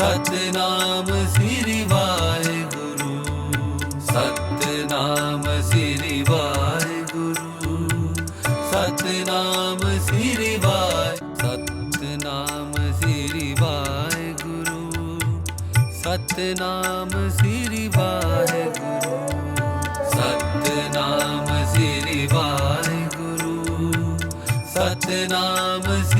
Satnam Sri Waheguru, Satnam Sri Waheguru, Satnam Sri ਵਾਹਿ, Satnam Sri Waheguru, Satnam Sri Waheguru, Satnam Sri Waheguru, Satnam Sri